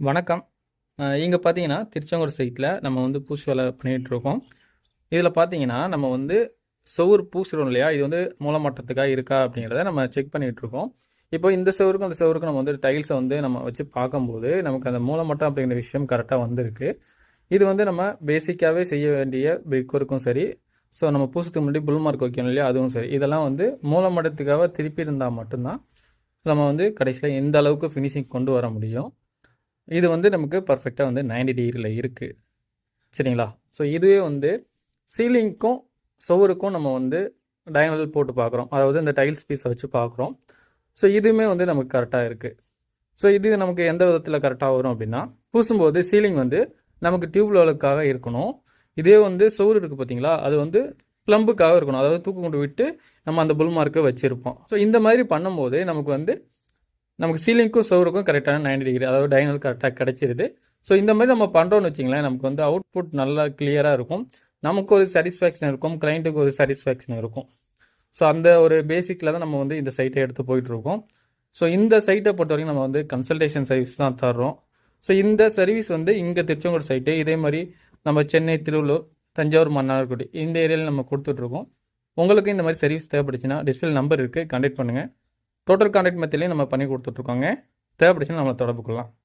வணக்கம். இங்கே பார்த்தீங்கன்னா திருச்செங்கோடு சைட்டில் நம்ம வந்து பூசி வேலை பண்ணிகிட்ருக்கோம் இதில் பார்த்தீங்கன்னா நம்ம வந்து சுவர் பூசிடும் இல்லையா? இது வந்து மூலமட்டத்துக்காக இருக்கா அப்படிங்கிறத நம்ம செக் பண்ணிகிட்ருக்கோம் இப்போ இந்த செவருக்கும் அந்த செவருக்கும் நம்ம வந்து டைல்ஸை வந்து நம்ம வச்சு பார்க்கும்போது நமக்கு அந்த மூலமட்டம் அப்படிங்கிற விஷயம் கரெக்டாக வந்திருக்கு. இது வந்து நம்ம பேசிக்காகவே செய்ய வேண்டிய பிரிக் ஒர்க்கும் சரி. ஸோ நம்ம பூசத்துக்கு முன்னாடி புல் மார்க் வைக்கணும் இல்லையா? அதுவும் சரி. இதெல்லாம் வந்து மூலமட்டத்துக்காக திருப்பி இருந்தால் மட்டும்தான் நம்ம வந்து கடைசியில் எந்த அளவுக்கு ஃபினிஷிங் கொண்டு வர முடியும். இது வந்து நமக்கு பர்ஃபெக்டாக வந்து 90 டிகிரியில் இருக்குது சரிங்களா? ஸோ இதுவே வந்து சீலிங்க்கும் சுவருக்கும் நம்ம வந்து டயனல் போட்டு பார்க்குறோம். அதாவது இந்த டைல்ஸ் பீஸை வச்சு பார்க்குறோம். ஸோ இதுவுமே வந்து நமக்கு கரெக்டாக இருக்குது ஸோ இது நமக்கு எந்த விதத்தில் கரெக்டாக வரும் அப்படின்னா பூசும்போது சீலிங் வந்து நமக்கு டியூப் லெவலுக்காக இருக்கணும். இதே வந்து சுவர் இருக்குது பார்த்தீங்களா? அது வந்து ப்ளம்புக்காக இருக்கணும். அதாவது தூக்கு கொண்டு விட்டு நம்ம அந்த புல் மார்க்கை வச்சுருப்போம். ஸோ இந்த மாதிரி பண்ணும்போது நமக்கு வந்து நமக்கு சீலிங்க்கும் சுவருக்கும் கரெக்டான 90 டிகிரி அதாவது டைனல் கரெக்டாக கிடச்சிருது. ஸோ இந்த மாதிரி நம்ம பண்ணுறோம்னு வச்சிங்களேன் நமக்கு வந்து அவுட்புட் நல்லா கிளியராக இருக்கும். நமக்கு ஒரு சாட்டிஸ்ஃபேக்ஷன் இருக்கும் கிளைண்ட்டுக்கு ஒரு சாட்டிஸ்ஃபேக்ஷன் இருக்கும். ஸோ அந்த ஒரு பேசிக்கில் தான் நம்ம வந்து இந்த சைட்டை எடுத்து போயிட்டுருக்கோம். ஸோ இந்த சைட்டை பொறுத்த வரைக்கும் நம்ம வந்து கன்சல்டேஷன் சர்வீஸ் தான் தர்றோம். ஸோ இந்த சர்வீஸ் வந்து இங்கே திருச்செங்கோடு சைட்டு இதே மாதிரி நம்ம சென்னை திருவள்ளூர் தஞ்சாவூர் மன்னார்குடி இந்த ஏரியாவில் நம்ம கொடுத்துட்ருக்கோம் உங்களுக்கு இந்த மாதிரி சர்வீஸ் தேவைப்படுச்சுன்னா டிஸ்பிளே நம்பர் இருக்குது கண்டெக்ட் பண்ணுங்கள் டோட்டல் கான்டாக்ட் மெத்தட்லேயும் நம்ம பண்ணி கொடுத்துட்ருக்கோங்க தேவைப்படுச்சுன்னா நம்மளை தொடர்பு கொள்ளலாம்.